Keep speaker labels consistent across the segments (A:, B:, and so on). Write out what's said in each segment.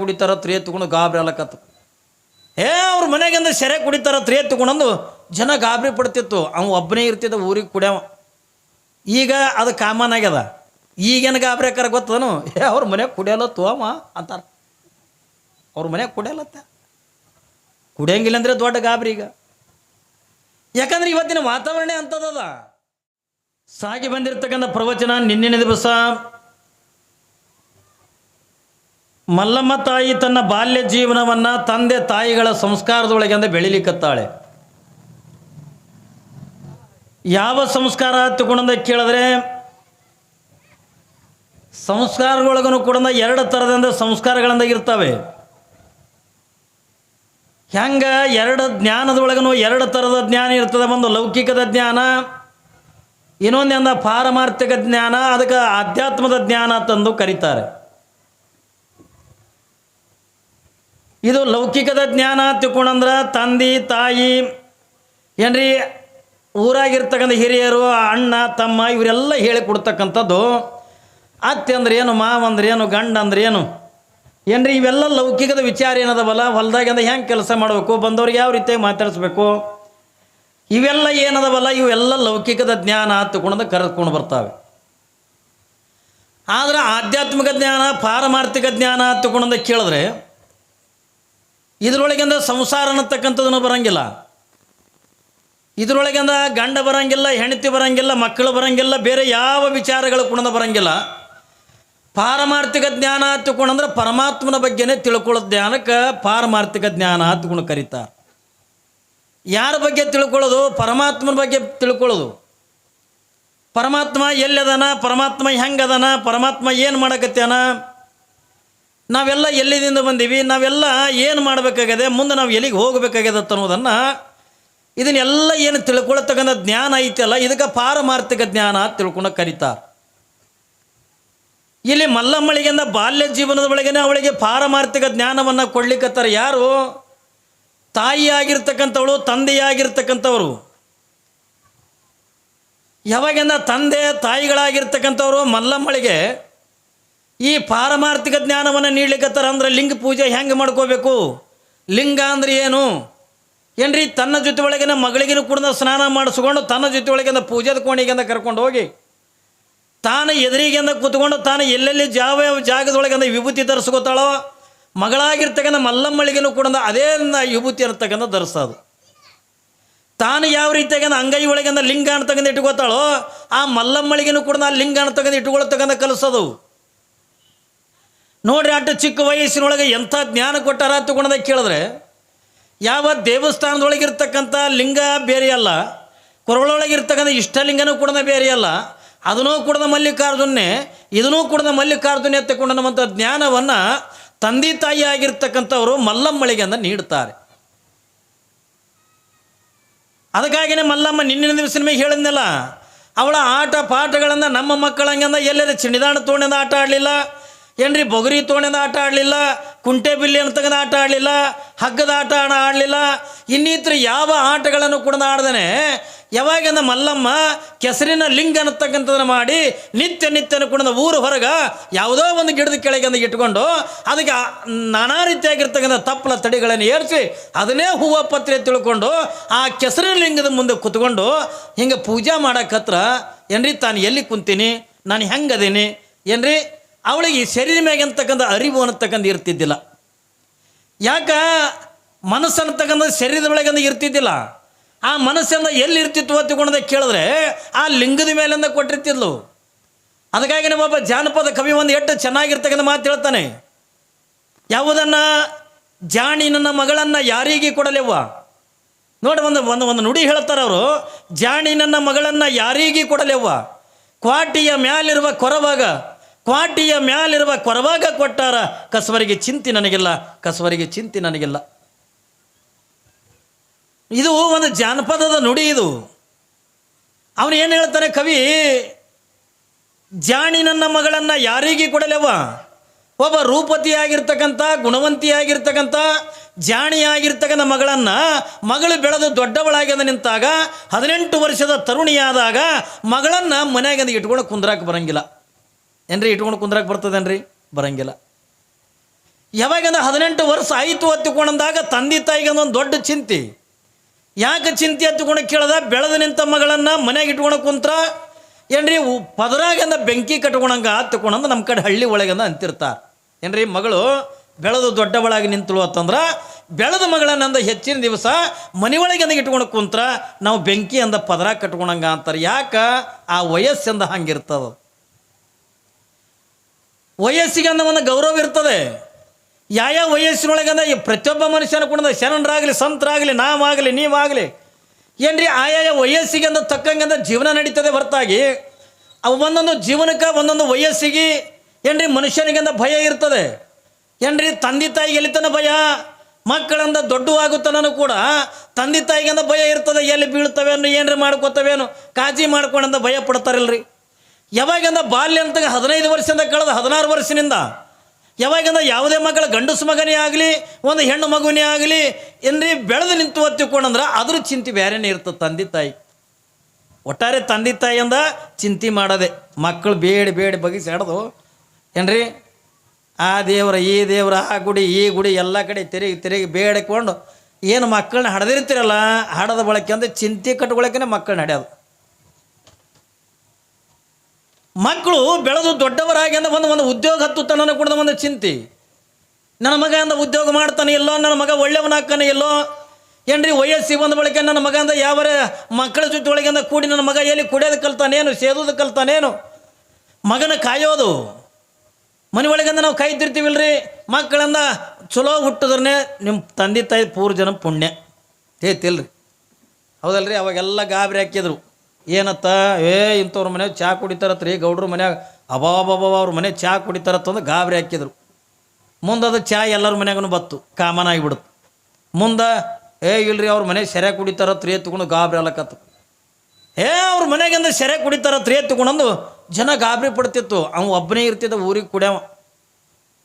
A: ಕುಡಿತಾರ ತ್ರೀ ತಗೊಂಡು ಗಾಬರಿ ಅಲಕತ್ತ ಏ, ಅವ್ರ ಮನೆಗಿಂದ ಸೆರೆ ಕುಡಿತಾರ ತ್ರೀ ತಗೊಂಡು ಜನ ಗಾಬರಿ ಪಡ್ತಿತ್ತು. ಅವ ಒಬ್ಬನೇ ಇರ್ತಿದ್ದ ಊರಿಗೆ ಕುಡಿಯವ. ಈಗ ಅದು ಕಾಮನ್ ಆಗ್ಯದ. ಈಗೇನು ಗಾಬರಿ ಆಕಾರ ಗೊತ್ತದನು? ಏ, ಅವ್ರ ಮನ್ಯಾಗ ಕುಡಿಯಲತ್ತು ತೋಮ ಅಂತಾರ. ಅವ್ರ ಮನ್ಯಾಗ ಕುಡಿಯಲತ್ತ. ಕುಡಿಯಂಗಿಲ್ಲ ಅಂದರೆ ದೊಡ್ಡ ಗಾಬರಿ ಈಗ. ಯಾಕಂದ್ರೆ ಇವತ್ತಿನ ವಾತಾವರಣ ಅಂಥದ್ದದ ಸಾಗಿ ಬಂದಿರತಕ್ಕಂಥ ಪ್ರವಚನ ನಿನ್ನೆ ದಿವಸ ಮಲ್ಲಮ್ಮ ತಾಯಿ ತನ್ನ ಬಾಲ್ಯ ಜೀವನವನ್ನ ತಂದೆ ತಾಯಿಗಳ ಸಂಸ್ಕಾರದೊಳಗೆ ಸಂಸ್ಕಾರದೊಳಗಿಂದ ಬೆಳಿಲಿಕ್ಕತ್ತಾಳೆ. ಯಾವ ಸಂಸ್ಕಾರ ತಗೊಂಡ ಕೇಳಿದ್ರೆ ಸಂಸ್ಕಾರಗಳೊಳಗೂ ಕೂಡ ಎರಡು ಥರದಿಂದ ಸಂಸ್ಕಾರಗಳಿಂದ ಇರ್ತವೆ. ಹೆಂಗ ಎರಡು ಜ್ಞಾನದೊಳಗೂ ಎರಡು ಥರದ ಜ್ಞಾನ ಇರ್ತದೆ, ಒಂದು ಲೌಕಿಕದ ಜ್ಞಾನ ಇನ್ನೊಂದೆಂದ ಪಾರಮಾರ್ಥಿಕ ಜ್ಞಾನ, ಅದಕ್ಕೆ ಆಧ್ಯಾತ್ಮದ ಜ್ಞಾನ ತಂದು ಕರೀತಾರೆ. ಇದು ಲೌಕಿಕದ ಜ್ಞಾನ ತಿಳ್ಕೊಂಡಂದ್ರೆ ತಂದೆ, ತಾಯಿ, ಏನ್ರಿ, ಊರಾಗಿರ್ತಕ್ಕಂಥ ಹಿರಿಯರು, ಅಣ್ಣ, ತಮ್ಮ ಇವರೆಲ್ಲ ಹೇಳಿ ಕೊಡ್ತಕ್ಕಂಥದ್ದು ಅತ್ತೆ ಅಂದ್ರೆ ಏನು, ಮಾವ ಅಂದ್ರೆ ಏನು, ಗಂಡ ಅಂದ್ರೆ ಏನು? ಏನ್ರಿ, ಇವೆಲ್ಲ ಲೌಕಿಕದ ವಿಚಾರ ಏನದವಲ್ಲ? ಹೊಲ್ದಾಗಿಂದ ಹೆಂಗೆ ಕೆಲಸ ಮಾಡಬೇಕು? ಬಂದವ್ರಿಗೆ ಯಾವ ರೀತಿಯಾಗಿ ಮಾತಾಡಿಸ್ಬೇಕು? ಇವೆಲ್ಲ ಏನದವಲ್ಲ? ಇವೆಲ್ಲ ಲೌಕಿಕದ ಜ್ಞಾನ ತಗೊಂಡು ಕರೆದುಕೊಂಡು ಬರ್ತಾವೆ. ಆದ್ರೆ ಆಧ್ಯಾತ್ಮಿಕ ಜ್ಞಾನ, ಪಾರಮಾರ್ಥಿಕ ಜ್ಞಾನ ತಗೊಂಡು ಕೇಳಿದ್ರೆ ಇದರೊಳಗಿಂದ ಸಂಸಾರ ಅನ್ನತಕ್ಕಂಥದ್ದನ್ನು ಬರಂಗಿಲ್ಲ. ಇದರೊಳಗಿಂದ ಗಂಡ ಬರಂಗಿಲ್ಲ, ಹೆಂಡತಿ ಬರಂಗಿಲ್ಲ, ಮಕ್ಕಳು ಬರಂಗಿಲ್ಲ, ಬೇರೆ ಯಾವ ವಿಚಾರಗಳು ಕುಣದ ಬರಂಗಿಲ್ಲ. ಪಾರಮಾರ್ಥಿಕ ಜ್ಞಾನ ತಗೊಂಡಂದ್ರೆ ಪರಮಾತ್ಮನ ಬಗ್ಗೆನೇ ತಿಳ್ಕೊಳ್ಳೋ ಜ್ಞಾನಕ್ಕೆ ಪಾರಮಾರ್ಥಿಕ ಜ್ಞಾನ ಹತ್ತುಕೊಂಡು ಕರೀತಾರೆ. ಯಾರ ಬಗ್ಗೆ ತಿಳ್ಕೊಳ್ಳೋದು? ಪರಮಾತ್ಮನ ಬಗ್ಗೆ ತಿಳ್ಕೊಳ್ಳೋದು. ಪರಮಾತ್ಮ ಎಲ್ಲದನ ಪರಮಾತ್ಮ ಹೆಂಗದನ? ಪರಮಾತ್ಮ ಏನು ಮಾಡಕತ್ಯಾನ? ನಾವೆಲ್ಲ ಎಲ್ಲಿದಿಂದ ಬಂದೀವಿ? ನಾವೆಲ್ಲ ಏನು ಮಾಡಬೇಕಾಗಿದೆ? ಮುಂದೆ ನಾವು ಎಲ್ಲಿಗೆ ಹೋಗಬೇಕಾಗಿದೆ ಅನ್ನೋದನ್ನು ಇದನ್ನೆಲ್ಲ ಏನು ತಿಳ್ಕೊಳತಕ್ಕಂಥ ಜ್ಞಾನ ಐತಲ್ಲ, ಇದಕ್ಕೆ ಪಾರಮಾರ್ಥಿಕ ಜ್ಞಾನ ತಿಳ್ಕೊಂಡು ಕರೀತಾರೆ. ಇಲ್ಲಿ ಮಲ್ಲಮ್ಮಳಿಗೆಂದ ಬಾಲ್ಯ ಜೀವನದ ಒಳಗೇನೆ ಅವಳಿಗೆ ಪಾರಮಾರ್ಥಿಕ ಜ್ಞಾನವನ್ನು ಕೊಡ್ಲಿಕ್ಕತ್ತಾರೆ ಯಾರು? ತಾಯಿಯಾಗಿರ್ತಕ್ಕಂಥವಳು, ತಂದೆಯಾಗಿರ್ತಕ್ಕಂಥವ್ರು. ಯಾವಾಗೆಂದ ತಂದೆ ತಾಯಿಗಳಾಗಿರ್ತಕ್ಕಂಥವ್ರು ಮಲ್ಲಮ್ಮಳಿಗೆ ಈ ಪಾರಮಾರ್ಥಿಕ ಜ್ಞಾನವನ್ನು ನೀಡ್ಲಿಕ್ಕತ್ತಾರ ಅಂದ್ರೆ ಲಿಂಗ ಪೂಜೆ ಹೆಂಗೆ ಮಾಡ್ಕೋಬೇಕು? ಲಿಂಗ ಅಂದ್ರೆ ಏನು? ಏನ್ರಿ ತನ್ನ ಜೊತೆ ಒಳಗಿನ ಮಗಳಿಗಿನ ಕೂಡ ಸ್ನಾನ ಮಾಡಿಸ್ಕೊಂಡು ತನ್ನ ಜೊತೆ ಒಳಗಿಂದ ಪೂಜೆದ ಕೋಣಿಗೆಂದ ಕರ್ಕೊಂಡು ಹೋಗಿ ತಾನು ಎದುರಿಗೆಂದ ಕೂತ್ಕೊಂಡು ತಾನು ಎಲ್ಲೆಲ್ಲಿ ಜಾವ ಜಾಗದೊಳಗಿಂದ ವಿಭೂತಿ ಧರಿಸ್ಕೋತಾಳೋ, ಮಗಳಾಗಿರ್ತಕ್ಕಂಥ ಮಲ್ಲಮ್ಮಳಿಗೆನೂ ಕೂಡ ಅದೇ ವಿಭೂತಿ ಅನ್ನತಕ್ಕಂಥ ಧರಿಸೋದು ತಾನು ಯಾವ ರೀತಿಯಾಗಿ ಅಂಗೈ ಒಳಗಿಂದ ಲಿಂಗ ಅಂತಕ್ಕಂಥ ಇಟ್ಕೋತಾಳೋ, ಆ ಮಲ್ಲಮ್ಮಳಿಗೆನೂ ಕೂಡ ಆ ಲಿಂಗ ಅಂತಕ್ಕಂಥ ಇಟ್ಕೊಳ್ತಕ್ಕಂಥ ಕಲಿಸೋದು. ನೋಡ್ರಿ ಅಷ್ಟು ಚಿಕ್ಕ ವಯಸ್ಸಿನೊಳಗೆ ಎಂಥ ಜ್ಞಾನ ಕೊಟ್ಟಾರ ತಗೊಂಡದ ಕೇಳಿದ್ರೆ, ಯಾವ ದೇವಸ್ಥಾನದೊಳಗಿರ್ತಕ್ಕಂಥ ಲಿಂಗ ಬೇರೆ ಅಲ್ಲ, ಕೊರಳೊಳಗಿರ್ತಕ್ಕಂಥ ಇಷ್ಟಲಿಂಗನೂ ಕೂಡ ಬೇರೆ ಅಲ್ಲ, ಅದನ್ನೂ ಕೂಡ ಮಲ್ಲಿಕಾರ್ಜುನ್ನೇ, ಇದನ್ನೂ ಕೂಡ ಮಲ್ಲಿಕಾರ್ಜುನೆ ತಗೊಂಡನ್ನುವಂಥ ಜ್ಞಾನವನ್ನು ತಂದೆ ತಾಯಿ ಆಗಿರ್ತಕ್ಕಂಥವರು ಮಲ್ಲಮ್ಮಳಿಗೆ ಅಂತ ನೀಡ್ತಾರೆ. ಅದಕ್ಕಾಗಿಯೇ ಮಲ್ಲಮ್ಮ ನಿನ್ನಿನ ದಿವಸ ಮೇಲೆ ಹೇಳಿದ್ನಲ್ಲ, ಅವಳ ಆಟ ಪಾಠಗಳನ್ನು ನಮ್ಮ ಮಕ್ಕಳಂಗಂದ ಎಲ್ಲೆಲ್ಲ ಚಿಣಿದಾಣ ತೋಣಿಂದ ಆಟ ಆಡಲಿಲ್ಲ ಏನ್ರಿ ಬೊಗರಿ ತೋಣಿಂದ ಆಟ ಆಡಲಿಲ್ಲ, ಕುಂಟೆ ಬಿಲ್ಲಿ ಅಂತಗದ ಆಟ ಆಡಲಿಲ್ಲ, ಹಗ್ಗದ ಆಟ ಆಡ ಆಡಲಿಲ್ಲ, ಇನ್ನಿತರ ಯಾವ ಆಟಗಳನ್ನು ಕೂಡ ಆಡ್ದೇನೆ, ಯಾವಾಗಿಂದ ಮಲ್ಲಮ್ಮ ಕೆಸರಿನ ಲಿಂಗ ಅನ್ನತಕ್ಕಂಥದ್ದನ್ನು ಮಾಡಿ ನಿತ್ಯ ನಿತ್ಯನ ಕೂಡ ಊರು ಹೊರಗ ಯಾವುದೋ ಒಂದು ಗಿಡದ ಕೆಳಗೆ ಅಂದ ಇಟ್ಕೊಂಡು ಅದಕ್ಕೆ ನಾನಾ ರೀತಿಯಾಗಿರ್ತಕ್ಕಂಥ ತಪ್ಪಲ ತಡಿಗಳನ್ನು ಏರಿಸಿ ಅದನ್ನೇ ಹೂವು ಪತ್ರೆ ತಿಳ್ಕೊಂಡು ಆ ಕೆಸರಿನ ಲಿಂಗದ ಮುಂದೆ ಕುತ್ಕೊಂಡು ಹಿಂಗೆ ಪೂಜೆ ಮಾಡಕ್ಕತ್ರ ಏನ್ರಿ ತಾನು ಎಲ್ಲಿ ಕುಂತೀನಿ, ನಾನು ಹೆಂಗದೀನಿ ಏನ್ರಿ? ಅವಳಿಗೆ ಈ ಶರೀರ ಮ್ಯಾಗ ಅಂತಕ್ಕಂಥ ಅರಿವು ಅನ್ನತಕ್ಕಂಥ ಇರ್ತಿದ್ದಿಲ್ಲ. ಯಾಕ? ಮನಸ್ಸು ಅನ್ನತಕ್ಕಂಥ ಶರೀರದ ಒಳಗಂದು ಇರ್ತಿದ್ದಿಲ್ಲ. ಆ ಮನಸ್ಸನ್ನ ಎಲ್ಲಿ ಇರ್ತಿತ್ತು ತಿಳ್ಕೊಂಡ ಕೇಳಿದ್ರೆ ಆ ಲಿಂಗದ ಮೇಲಿಂದ ಕೊಟ್ಟಿರ್ತಿದ್ಲು. ಅದಕ್ಕಾಗಿ ಒಬ್ಬ ಜಾನಪದ ಕವಿ ಒಂದು ಎಷ್ಟು ಚೆನ್ನಾಗಿರ್ತಕ್ಕಂಥ ಮಾತು ಹೇಳ್ತಾನೆ. ಯಾವುದನ್ನ? ಜಾಣಿ ನನ್ನ ಮಗಳನ್ನು ಯಾರಿಗೆ ಕೊಡಲೆವ್ವ? ನೋಡಿ ಒಂದು ಒಂದು ಒಂದು ನುಡಿ ಹೇಳ್ತಾರೆ ಅವರು. ಜಾಣಿ ನನ್ನ ಮಗಳನ್ನು ಯಾರಿಗೆ ಕೊಡಲೆವ್ವ? ಕ್ವಾಟಿಯ ಮ್ಯಾಲಿರುವ ಕೊರವಾಗ ಕ್ವಾಟಿಯ ಮ್ಯಾಲಿರುವ ಕೊರವಾಗ ಕೊಟ್ಟಾರ, ಕಸವರಿಗೆ ಚಿಂತೆ ನನಗಿಲ್ಲ, ಕಸವರಿಗೆ ಚಿಂತೆ ನನಗಿಲ್ಲ. ಇದು ಒಂದು ಜಾನಪದದ ನುಡಿ ಇದು. ಅವನು ಏನು ಹೇಳ್ತಾನೆ, ಕವಿ, ಜಾಣಿ ನನ್ನ ಮಗಳನ್ನು ಯಾರಿಗೆ ಕೊಡಲೆವ ಒಬ್ಬ ರೂಪತಿಯಾಗಿರ್ತಕ್ಕಂಥ, ಗುಣವಂತಿಯಾಗಿರ್ತಕ್ಕಂಥ, ಜಾಣಿಯಾಗಿರ್ತಕ್ಕಂಥ ಮಗಳನ್ನು ಮಗಳು ಬೆಳೆದು ದೊಡ್ಡವಳಾಗ್ಯದ ನಿಂತಾಗ, ಹದಿನೆಂಟು ವರ್ಷದ ತರುಣಿಯಾದಾಗ ಮಗಳನ್ನು ಮನೆಯಾಗಿಂದ ಇಟ್ಕೊಂಡು ಕುಂದ್ರಾಕ ಬರಂಗಿಲ್ಲ. ಏನ್ರಿ ಇಟ್ಕೊಂಡು ಕುಂದ್ರಾಕ ಬರ್ತದೇನ್ರಿ? ಬರಂಗಿಲ್ಲ. ಯಾವಾಗಂದ್ರೆ ಹದಿನೆಂಟು ವರ್ಷ ಆಯಿತು ಹತ್ತಿಕೊಂಡಂದಾಗ ತಂದೆ ತಾಯಿಗೆ ಒಂದು ದೊಡ್ಡ ಚಿಂತೆ. ಯಾಕೆ ಚಿಂತೆ ಹತ್ತಿಕೊಂಡು ಕೇಳ್ದ? ಬೆಳೆದು ನಿಂತ ಮಗಳನ್ನು ಮನೆಗೆ ಇಟ್ಕೊಂಡು ಕುಂತ್ರ, ಏನ್ರಿ ಪದರಾಗಂದ ಬೆಂಕಿ ಕಟ್ಕೊಳಂಗ ಹತ್ತಿಕೊಂಡಂದು ನಮ್ಮ ಕಡೆ ಹಳ್ಳಿ ಒಳಗಂದ ಅಂತಿರ್ತಾರೆ. ಏನ್ರಿ, ಮಗಳು ಬೆಳೆದು ದೊಡ್ಡವಳಾಗಿ ನಿಂತಳು ಅಂತಂದ್ರೆ, ಬೆಳೆದ ಮಗಳನ್ನಂದ ಹೆಚ್ಚಿನ ದಿವಸ ಮನೆಯೊಳಗಿಂದ ಇಟ್ಕೊಂಡು ಕುಂತ್ರ, ನಾವು ಬೆಂಕಿ ಅಂದ ಪದರ ಕಟ್ಕೊಳಂಗ ಅಂತಾರೆ. ಯಾಕೆ? ಆ ವಯಸ್ಸಿಂದ ಹಂಗಿರ್ತದ. ವಯಸ್ಸಿಗೆ ಅಂದ ಒಂದು ಗೌರವ ಇರ್ತದೆ. ಯಾವ ವಯಸ್ಸಿನೊಳಗಂದ ಈ ಪ್ರತಿಯೊಬ್ಬ ಮನುಷ್ಯನ ಕೂಡ ಶರಣರಾಗಲಿ, ಸಂತರಾಗಲಿ, ನಾವಾಗಲಿ, ನೀವಾಗಲಿ, ಏನ್ರಿ ಆಯಾಯ ವಯಸ್ಸಿಗೆ ಅಂದ ತಕ್ಕಂಗಂದ ಜೀವನ ನಡೀತದೆ ಹೊರತಾಗಿ, ಅವು ಒಂದೊಂದು ಜೀವನಕ್ಕೆ ಒಂದೊಂದು ವಯಸ್ಸಿಗೆ, ಏನ್ರಿ ಮನುಷ್ಯನಿಗಂದ ಭಯ ಇರ್ತದೆ. ಏನ್ರಿ ತಂದೆ ತಾಯಿಗೆ ಎಲ್ಲಿತನ ಭಯ? ಮಕ್ಕಳಂದ ದೊಡ್ಡ ಆಗುತ್ತನೂ ಕೂಡ ತಂದೆ ತಾಯಿಗಿಂದ ಭಯ ಇರ್ತದೆ. ಎಲ್ಲಿ ಬೀಳ್ತವೇನು ಏನ್ರಿ ಮಾಡ್ಕೋತವೇನು ಕಾಜಿ ಮಾಡ್ಕೊಂಡಂದ ಭಯ ಪಡ್ತಾರಲ್ರಿ. ಯಾವಾಗಿಂದ ಬಾಲ್ಯ ಅಂತ ಹದಿನೈದು ವರ್ಷದಿಂದ ಕಳೆದ ಹದಿನಾರು ವರ್ಷದಿಂದ, ಯಾವಾಗಿಂದ ಯಾವುದೇ ಮಕ್ಕಳ ಗಂಡಸು ಮಗನೇ ಆಗಲಿ, ಒಂದು ಹೆಣ್ಣು ಮಗುವನೇ ಆಗಲಿ, ಏನ್ರಿ ಬೆಳೆದು ನಿಂತು ಒತ್ತಿಕೊಂಡಂದ್ರೆ ಅದ್ರ ಚಿಂತೆ ಬೇರೆನೇ ಇರ್ತದೆ ತಂದೆ ತಾಯಿ. ಒಟ್ಟಾರೆ ತಂದೆ ತಾಯಿಯಿಂದ ಚಿಂತೆ ಮಾಡದೆ, ಮಕ್ಕಳು ಬೇಡಿ ಬೇಡಿ ಬಗೆಸಿ ಹಿಡ್ದು ಏನ್ರಿ, ಆ ದೇವರ, ಈ ದೇವರ, ಆ ಗುಡಿ, ಈ ಗುಡಿ ಎಲ್ಲ ಕಡೆ ತಿರುಗಿ ತಿರುಗಿ ಬೇಡಿಕೊಂಡು, ಏನು ಮಕ್ಕಳನ್ನ ಹಡದಿರ್ತಿರಲ್ಲ, ಹಡದ ಬಳಕೆ ಅಂದರೆ ಚಿಂತೆ ಕಟ್ಕೊಳಕ್ಕೆ ಮಕ್ಕಳನ್ನ ಹಡ್ಯೋದು. ಮಕ್ಕಳು ಬೆಳೆದು ದೊಡ್ಡವರಾಗಿ ಅಂದ ಒಂದು ಒಂದು ಉದ್ಯೋಗ ಹತ್ತುತ್ತಾನ ಕೂಡ ಒಂದು ಚಿಂತೆ. ನನ್ನ ಮಗ ಅಂದ ಉದ್ಯೋಗ ಮಾಡ್ತಾನೆ ಇಲ್ಲೋ ನನ್ನ ಮಗ ಒಳ್ಳೆಯವನಾಗ್ತಾನೆ ಇಲ್ಲೋ ಏನ್ರಿ ವಯಸ್ಸಿಗೆ ಬಂದ ಬಳಿಕ ನನ್ನ ಮಗ ಅಂದ ಯಾವ ಮಕ್ಕಳ ಜೊತೆ ಒಳಗಿಂದ ಕೂಡಿ ನನ್ನ ಮಗ ಎಲ್ಲಿ ಕುಡಿಯೋದು ಕಲ್ತಾನೇನು ಸೇದೋದು ಕಲ್ತಾನೇನು? ಮಗನ ಕಾಯೋದು. ಮನೆ ಒಳಗಿಂದ ನಾವು ಕಾಯ್ತಿರ್ತೀವಿಲ್ರಿ ಮಕ್ಕಳಂದ ಚಲೋ ಹುಟ್ಟಿದ್ರೆ ನಿಮ್ಮ ತಂದೆ ತಾಯಿ ಪೂರ್ ಜನ ಪುಣ್ಯ. ತೇತಿಲ್ರಿ ಹೌದಲ್ರಿ? ಅವಾಗೆಲ್ಲ ಗಾಬರಿ ಹಾಕಿದ್ರು. ಏನತ್ತ? ಏ, ಇಂಥವ್ರ ಮನ್ಯಾಗ ಚಹಾ ರೀ ಗೌಡ್ರ ಮನ್ಯಾಗ. ಅಬಾಬಾಬಾ ಅವ್ರ ಮನೆ ಚಹಾ ಕುಡಿತಾರತ್ತಂದು ಗಾಬರಿ ಹಾಕಿದ್ರು. ಮುಂದೆ ಅದು ಚಹಾ ಎಲ್ಲರ ಮನ್ಯಾಗೂ ಬತ್ತು, ಕಾಮನ್ ಆಗಿಬಿಡುತ್ತೆ ಮುಂದೆ, ಏ, ಇಲ್ರಿ, ಅವ್ರ ಮನೆ ಸೆರೆ ಕುಡಿತಾರತ್ತ ರೀ ಎತ್ಕೊಂಡು ಗಾಬರಿ ಅಲ್ಲಕತ್ತು ಏ, ಅವ್ರ ಮನೆಗಿಂದ ಸೆರೆ ಕುಡಿತಾರತ್ತ ರೀ ಎತ್ಕೊಂಡು ಜನ ಗಾಬರಿ ಪಡ್ತಿತ್ತು. ಅವ ಒಬ್ಬನೇ ಇರ್ತಿದ್ದ, ಊರಿಗೆ ಕುಡಿಯವ.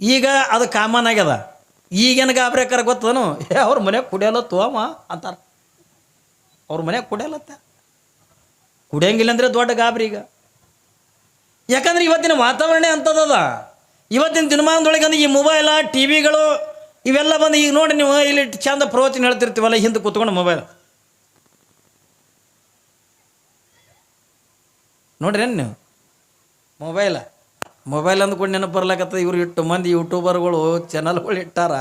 A: ಈಗ ಅದು ಕಾಮನ್ ಆಗ್ಯದ. ಈಗೇನು ಗಾಬರಿ ಹಾಕಾರ ಗೊತ್ತದನು? ಏ, ಅವ್ರ ಮನೆಗೆ ಕುಡಿಯಲತ್ತು ಅವ ಅಂತಾರೆ. ಅವ್ರ ಮನೆಗೆ ಕುಡಿಯಲತ್ತ. ಕುಡಿಯಂಗಿಲ್ಲ ಅಂದ್ರೆ ದೊಡ್ಡ ಗಾಬರಿ ಈಗ. ಯಾಕಂದ್ರೆ ಇವತ್ತಿನ ವಾತಾವರಣ ಅಂಥದ್ದದ ಇವತ್ತಿನ ದಿನಮಾನದೊಳಗೆ ಅಂದ್ರೆ ಈ ಮೊಬೈಲ ಟಿ ವಿಗಳು ಇವೆಲ್ಲ ಬಂದು ಈಗ ನೋಡಿ ನೀವು, ಇಲ್ಲಿ ಚಂದ ಪ್ರವಚನ ಹೇಳ್ತಿರ್ತೀವಲ್ಲ, ಹಿಂದೆ ಕೂತ್ಕೊಂಡು ಮೊಬೈಲ್. ನೋಡ್ರಿ ಏನು ನೀವು? ಮೊಬೈಲ. ಮೊಬೈಲ್ ಅಂದ್ಕೊಂಡು ನೆನಪು ಬರ್ಲಾಕತ್ತ ಇವ್ರು ಇಟ್ಟು ಮಂದಿ ಯೂಟ್ಯೂಬರ್ಗಳು, ಚಾನಲ್ಗಳು ಇಟ್ಟಾರ.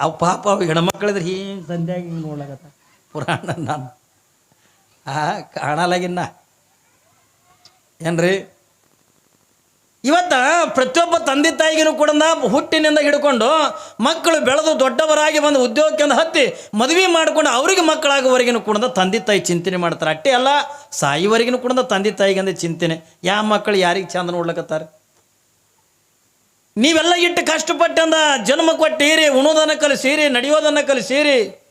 A: ಅವು ಪಾಪ ಅವು ಹೆಣ್ಮಕ್ಳಿದ್ರೆ ಹೀಗೆ ಸಂಧ್ಯಾಗ ಹಿಂಗೆ ನೋಡ್ಲಾಕತ್ತ. ಪುರಾಣ ನಾನು. ಆ, ಕಾಣಲಾಗಿನ್ನ. ಏನ್ರಿ? ಇವತ್ತ ಪ್ರತಿಯೊಬ್ಬ ತಂದೆ ತಾಯಿಗೂ ಕೂಡ ಹುಟ್ಟಿನಿಂದ ಹಿಡ್ಕೊಂಡು ಮಕ್ಕಳು ಬೆಳೆದು ದೊಡ್ಡವರಾಗಿ ಬಂದು ಉದ್ಯೋಗಕ್ಕೆ ಹತ್ತಿ ಮದುವೆ ಮಾಡ್ಕೊಂಡು ಅವ್ರಿಗೆ ಮಕ್ಕಳಾಗುವವರೆಗಿನೂ ಕೂಡ ತಂದೆ ತಾಯಿ ಚಿಂತನೆ ಮಾಡ್ತಾರೆ. ಅಟ್ಟೆ ಅಲ್ಲ ಸಾಯುವರೆಗಿನೂ ಕೂಡ ತಂದೆ ತಾಯಿಗಂದ ಚಿಂತನೆ. ಯಾವ ಮಕ್ಕಳು ಯಾರಿಗೆ ಚಂದ ನೋಡ್ಲಕತ್ತಾರೆ? ನೀವೆಲ್ಲ ಇಟ್ಟು ಕಷ್ಟಪಟ್ಟಂದ ಜನ್ಮ ಕೊಟ್ಟಿರಿ, ಉಣೋದನ್ನು ಕಲಿಸಿರಿ, ನಡೆಯೋದನ್ನು ಕಲಿಸಿರಿ.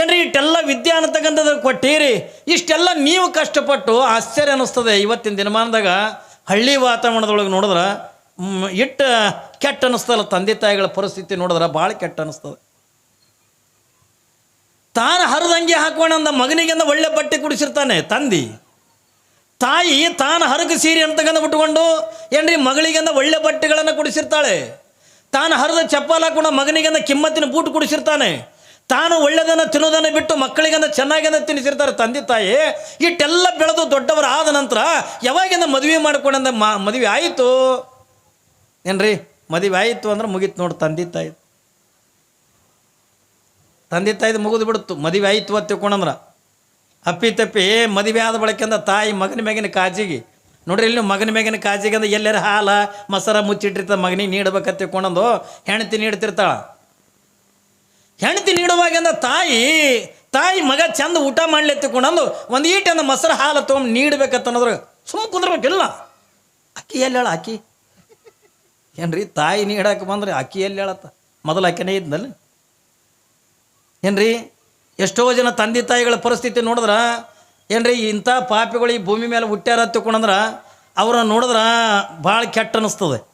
A: ಏನ್ರಿ ಇಷ್ಟೆಲ್ಲ ವಿದ್ಯೆ ಅನ್ನತಕ್ಕಂಥದ್ದು ಕೊಟ್ಟಿರಿ. ಇಷ್ಟೆಲ್ಲ ನೀವು ಕಷ್ಟಪಟ್ಟು ಆಶ್ಚರ್ಯ ಅನ್ನಿಸ್ತದೆ ಇವತ್ತಿನ ದಿನಮಾನದಾಗ. ಹಳ್ಳಿ ವಾತಾವರಣದೊಳಗೆ ನೋಡಿದ್ರೆ ಇಟ್ಟು ಕೆಟ್ಟ ಅನ್ನಿಸ್ತಲ್ಲ ತಂದೆ ತಾಯಿಗಳ ಪರಿಸ್ಥಿತಿ ನೋಡಿದ್ರೆ ಭಾಳ ಕೆಟ್ಟ ಅನ್ನಿಸ್ತದೆ. ತಾನು ಹರಿದಂಗೆ ಅಂದ ಮಗನಿಗೆಂದ ಒಳ್ಳೆ ಬಟ್ಟೆ ಕುಡಿಸಿರ್ತಾನೆ ತಂದಿ. ತಾಯಿ ತಾನು ಹರಗ ಸೀರೆ ಅಂತಕ್ಕಂಥ ಬಿಟ್ಕೊಂಡು ಏನ್ರಿ ಮಗಳಿಗೆಂದ ಒಳ್ಳೆ ಬಟ್ಟೆಗಳನ್ನು ಕುಡಿಸಿರ್ತಾಳೆ. ತಾನು ಹರಿದ ಚಪ್ಪಲ್ ಹಾಕೊಂಡು ಮಗನಿಗೆಂದ ಕಿಮ್ಮತ್ತಿನ ಬೂಟ್ ಕುಡಿಸಿರ್ತಾನೆ. ತಾನು ಒಳ್ಳೆಯದನ್ನು ತಿನ್ನೋದನ್ನು ಬಿಟ್ಟು ಮಕ್ಕಳಿಗನ್ನು ಚೆನ್ನಾಗಿಂದ ತಿನ್ನಿಸಿರ್ತಾರೆ ತಂದೆ ತಾಯಿ, ಇಟ್ಟೆಲ್ಲ ಬೆಳೆದು ದೊಡ್ಡವರು ಆದ ನಂತರ ಯಾವಾಗಿಂದ ಮದುವೆ ಮಾಡ್ಕೊಂಡಂದ ಮ, ಮದುವೆ ಆಯಿತು? ಏನ್ರಿ? ಮದುವೆ ಆಯಿತು ಅಂದ್ರೆ ಮುಗೀತು ನೋಡು ತಂದೆ ತಾಯಿ. ತಂದೆ ತಾಯಿದು ಮುಗಿದು ಬಿಡ್ತು. ಮದುವೆ ಆಯಿತು ಅಂತ ತಿಳ್ಕೊಂಡಂದ್ರ ಅಪ್ಪಿ ತಪ್ಪಿ ಮದುವೆ ಆದ ಬಳಕೆಂದ ತಾಯಿ ಮಗನ ಮ್ಯಾಗಿನ ಕಾಜಿಗೆ. ನೋಡ್ರಿ ಇಲ್ಲಿ ಮಗನ ಮ್ಯಾಗಿನ ಕಾಜಿಗೆ ಅಂದ್ರೆ ಎಲ್ಲರ ಹಾಲ ಮೊಸರ ಮುಚ್ಚಿಟ್ಟಿರ್ತ ಮಗನಿಗೆ ನೀಡ್ಬೇಕಂತ ತಿಳ್ಕೊಂಡಂದು ಹೆಂಡತಿ ನೀಡ್ತಿರ್ತಾಳ. ಹೆಂಡತಿ ನೀಡುವಾಗಿಂದ ತಾಯಿ ತಾಯಿ ಮಗ ಚಂದ ಊಟ ಮಾಡ್ಲಿ ತಿಳ್ಕೊಂಡಂದು ಒಂದು ಈಟಂದ ಮೊಸರು ಹಾಲು ತೊಗೊಂಡು ನೀಡ್ಬೇಕಂತ ಅನ್ನೋದ್ರ ಸುಮ್ಮ ಕುಂದ್ರಬೇಕಿಲ್ಲ. ಅಕ್ಕಿ ಹೇಳ ಅಕ್ಕಿ? ಏನ್ರಿ ತಾಯಿ ನೀಡಕ್ಕೆ ಬಂದ್ರೆ ಅಕ್ಕಿ ಎಲ್ಲಿ ಹೇಳತ್ತ? ಮೊದಲು ಅಕ್ಕಿನೇ ಇದ್ನಲ್ಲಿ. ಏನ್ರಿ ಎಷ್ಟೋ ಜನ ತಂದೆ ತಾಯಿಗಳ ಪರಿಸ್ಥಿತಿ ನೋಡಿದ್ರೆ, ಏನ್ರಿ ಇಂಥ ಪಾಪಿಗಳು ಈ ಭೂಮಿ ಮೇಲೆ ಹುಟ್ಟ್ಯಾರ ತಿಳ್ಕೊಂಡಂದ್ರೆ, ಅವ್ರನ್ನ ನೋಡಿದ್ರೆ ಭಾಳ ಕೆಟ್ಟ ಅನ್ನಿಸ್ತದೆ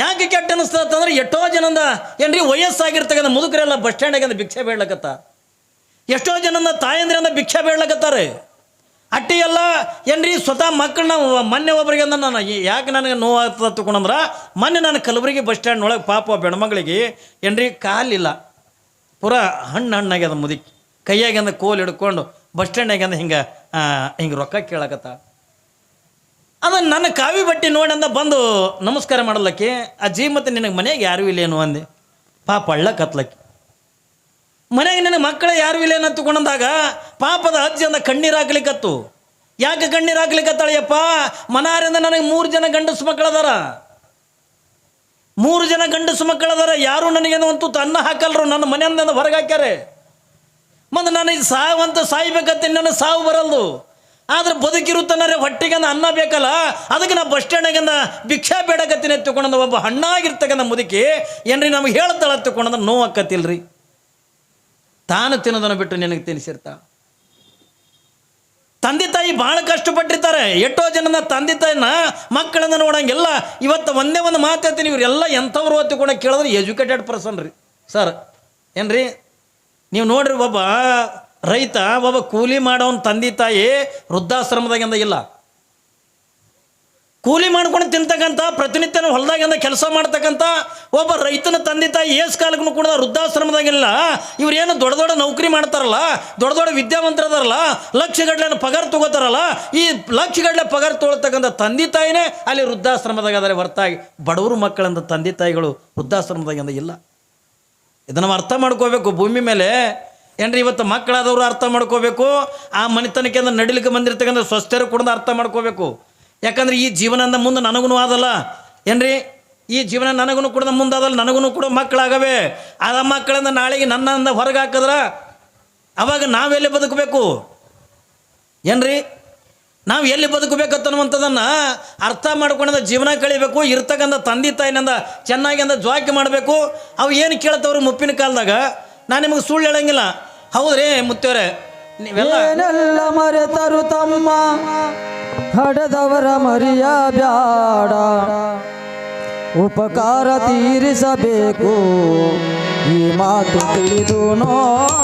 A: ಯಾಕೆ ಕೆಟ್ಟ ಅನಿಸ್ತಂದ್ರೆ ಎಷ್ಟೋ ಜನಂದ, ಏನ್ರಿ ವಯಸ್ಸಾಗಿರ್ತಕ್ಕಂಥ ಮುದುಕರೆಲ್ಲ ಬಸ್ ಸ್ಟ್ಯಾಂಡಾಗಿಂದ ಭಿಕ್ಷೆ ಬೇಡ್ಲಕತ್ತ. ಎಷ್ಟೋ ಜನನ ತಾಯಂದ್ರಿಂದ ಭಿಕ್ಷೆ ಬೇಡ್ಲಕತ್ತಾರೆ. ಅಟ್ಟಿ ಎಲ್ಲ, ಏನ್ರಿ ಸ್ವತಃ ಮಕ್ಕಳನ್ನ ಮೊನ್ನೆ ಒಬ್ಬರಿಗೆ ಅಂದ್ರೆ ನಾನು ಯಾಕೆ ನನಗೆ ನೋವು ತಗೊಂಡ್ರ ಮೊನ್ನೆ ನಾನು ಕಲಬುರಗಿ ಬಸ್ ಸ್ಟ್ಯಾಂಡ್ ಒಳಗೆ ಪಾಪ ಬೆಣ್ಮಗಳಿಗೆ ಏನ್ರಿ ಕಾಲಿಲ್ಲ. ಪೂರ ಹಣ್ಣು ಹಣ್ಣಾಗ್ಯದ ಮುದುಕಿ. ಕೈಯಾಗ್ಯಂದ ಕೋಲ್ ಹಿಡ್ಕೊಂಡು ಬಸ್ ಸ್ಟ್ಯಾಂಡ್ನಾಗ್ಯಂದ ಹಿಂಗೆ ಹಿಂಗೆ ರೊಕ್ಕ ಕೇಳಕತ್ತ. ಅದನ್ನು ನನ್ನ ಕಾವಿ ಬಟ್ಟೆ ನೋಡಂದ ಬಂದು ನಮಸ್ಕಾರ ಮಾಡಲಕ್ಕೆ. ಅಜ್ಜಿ ಮತ್ತು ನಿನಗೆ ಮನೆಗೆ ಯಾರೂ ಇಲ್ಲೇನು ಅಂದೆ. ಪಾಪ ಅಳ್ಳ ಕತ್ಲಕ್ಕೆ. ಮನೆಗೆ ನಿನಗೆ ಮಕ್ಕಳ ಯಾರು ಇಲ್ಲ ಅಂತ ತಗೊಂಡಂದಾಗ ಪಾಪದ ಅಜ್ಜಿ ಅಂದ ಕಣ್ಣೀರು ಹಾಕ್ಲಿಕ್ಕತ್ತು ಯಾಕೆ ಕಣ್ಣೀರು ಹಾಕ್ಲಿಕ್ಕತ್ತಾಳೆಯಪ್ಪ ಮನಾರಿಂದ ನನಗೆ ಮೂರು ಜನ ಗಂಡಸು ಮಕ್ಕಳದಾರ ಮೂರು ಜನ ಗಂಡಸು ಮಕ್ಕಳದಾರ ಯಾರು ನನಗೇನು ಒಂದು ತನ್ನ ಹಾಕಲ್ರು, ನನ್ನ ಮನೆಯಿಂದ ಹೊರಗೆ ಹಾಕ್ಯಾರೆ. ಮತ್ತು ನನಗೆ ಸಾವಂತ ಸಾಯ್ಬೇಕತ್ತೆ ನನಗೆ ಸಾವು ಬರಲ್ದು. ಆದ್ರೆ ಬದುಕಿರುತ್ತಾನರೆ ಹೊಟ್ಟೆಗಂದ ಅನ್ನ ಬೇಕಲ್ಲ? ಅದಕ್ಕೆ ನಾ ಬಸ್ ಸ್ಟ್ಯಾಂಡಾಗಿಂದ ಭಿಕ್ಷಾ ಬೇಡಕತ್ತಿನ ತಗೊಂಡ ಒಬ್ಬ ಹಣ್ಣಾಗಿರ್ತಕ್ಕಂಥ ಮುದುಕಿ ಏನ್ರಿ ನಮ್ಗೆ ಹೇಳ್ತಾಳ ತಗೊಂಡ ನೋವು ತಾನು ತಿನ್ನೋದನ್ನು ಬಿಟ್ಟು ನಿನಗೆ ತಿನ್ನಿಸಿರ್ತಾ ತಂದೆ ತಾಯಿ ಭಾಳ ಕಷ್ಟಪಟ್ಟಿರ್ತಾರೆ. ಎಷ್ಟೋ ಜನನ ತಂದೆ ತಾಯಿನ ಮಕ್ಕಳನ್ನ ನೋಡಂಗಿಲ್ಲ ಇವತ್ತು ಒಂದೇ ಒಂದು ಮಾತಾಡ್ತೀನಿ ಇವರೆಲ್ಲ ಎಂಥವ್ರು ಹೊತ್ತು ಕೂಡ ಕೇಳಿದ್ರೆ ಎಜುಕೇಟೆಡ್ ಪರ್ಸನ್ ರೀ. ಸರ್ ಏನ್ರಿ? ನೀವು ನೋಡ್ರಿ ಒಬ್ಬ ರೈತ ಒಬ್ಬ ಕೂಲಿ ಮಾಡೋನ್ ತಂದೆ ತಾಯಿ ವೃದ್ಧಾಶ್ರಮದಾಗಿಂದ ಇಲ್ಲ. ಕೂಲಿ ಮಾಡ್ಕೊಂಡು ತಿಂತಕ್ಕಂಥ ಪ್ರತಿನಿತ್ಯನ ಹೊಲದಾಗಿಂದ ಕೆಲಸ ಮಾಡ್ತಕ್ಕಂಥ ಒಬ್ಬ ರೈತನ ತಂದೆ ತಾಯಿ ಏಸ್ ಕಾಲಕ್ಕೂ ಕೂಡ ವೃದ್ಧಾಶ್ರಮದಾಗಿಲ್ಲ. ಇವ್ರೇನು ದೊಡ್ಡ ದೊಡ್ಡ ನೌಕರಿ ಮಾಡ್ತಾರಲ್ಲ, ದೊಡ್ಡ ದೊಡ್ಡ ವಿದ್ಯಾವಂತರದಾರಲ್ಲ ಲಕ್ಷಗಟ್ಲೆ ಪಗಾರ ತಗೋತಾರಲ್ಲ, ಈ ಲಕ್ಷಗಟ್ಲೆ ಪಗಾರ ತೊಗೊಳ್ತಕ್ಕಂಥ ತಂದೆ ತಾಯಿನೇ ಅಲ್ಲಿ ವೃದ್ಧಾಶ್ರಮದಾಗ ಅದರ ಹೊರತಾಗಿ ಬಡವರು ಮಕ್ಕಳಂದ ತಂದೆ ತಾಯಿಗಳು ವೃದ್ಧಾಶ್ರಮದಾಗಿಂದ ಇಲ್ಲ. ಇದನ್ನು ಅರ್ಥ ಮಾಡ್ಕೋಬೇಕು. ಭೂಮಿ ಮೇಲೆ ಏನ್ರಿ, ಇವತ್ತು ಮಕ್ಕಳಾದವರು ಅರ್ಥ ಮಾಡ್ಕೋಬೇಕು, ಆ ಮನೆತನಕ್ಕೆ ಅಂದ್ರೆ ನಡಿಲಿಕ್ಕೆ ಬಂದಿರ್ತಕ್ಕಂಥ ಸ್ವಸ್ಥರು ಕೂಡ ಅರ್ಥ ಮಾಡ್ಕೋಬೇಕು. ಯಾಕಂದ್ರೆ ಈ ಜೀವನದ ಮುಂದೆ ನನಗೂ ಆದಲ್ಲ. ಏನ್ರಿ, ಈ ಜೀವನ ನನಗೂ ಕೂಡ ಮುಂದೆ ಮುಂದಾದಲ್ಲ ನನಗೂ ಕೂಡ ಮಕ್ಕಳಾಗವೆ. ಆ ಮಕ್ಕಳಿಂದ ನಾಳೆಗೆ ನನ್ನಿಂದ ಹೊರಗೆ ಹಾಕಿದ್ರ ಅವಾಗ ನಾವೆಲ್ಲಿ ಬದುಕಬೇಕು? ಏನ್ರಿ, ನಾವು ಎಲ್ಲಿ ಬದುಕಬೇಕನ್ನುವಂಥದ್ದನ್ನು ಅರ್ಥ ಮಾಡ್ಕೊಂಡ ಜೀವನ ಕಳಿಬೇಕು, ಇರ್ತಕ್ಕಂಥ ತಂದೆ ತಾಯಿನಿಂದ ಚೆನ್ನಾಗಿ ಅಂದ ಜ್ವಾಕಿ ಮಾಡಬೇಕು. ಅವು ಏನು ಕೇಳ್ತವ್ರು ಮುಪ್ಪಿನ ಕಾಲದಾಗ? ನಾನು ನಿಮಗೆ ಸುಳ್ಳು ಹೇಳಂಗಿಲ್ಲ. ಹೌದ್ರಿ ಮುತ್ತೇವ್ರೆ? ನೀವೆಲ್ಲ
B: ಏನೆಲ್ಲ ಮರೆತರು ತಮ್ಮ? ಹಡದವರ ಮರಿಯ ಬ್ಯಾಡ. ಉಪಕಾರ ತೀರಿಸಬೇಕು. ಈ ಮಾತು ತಿಳಿದು ನೋಡ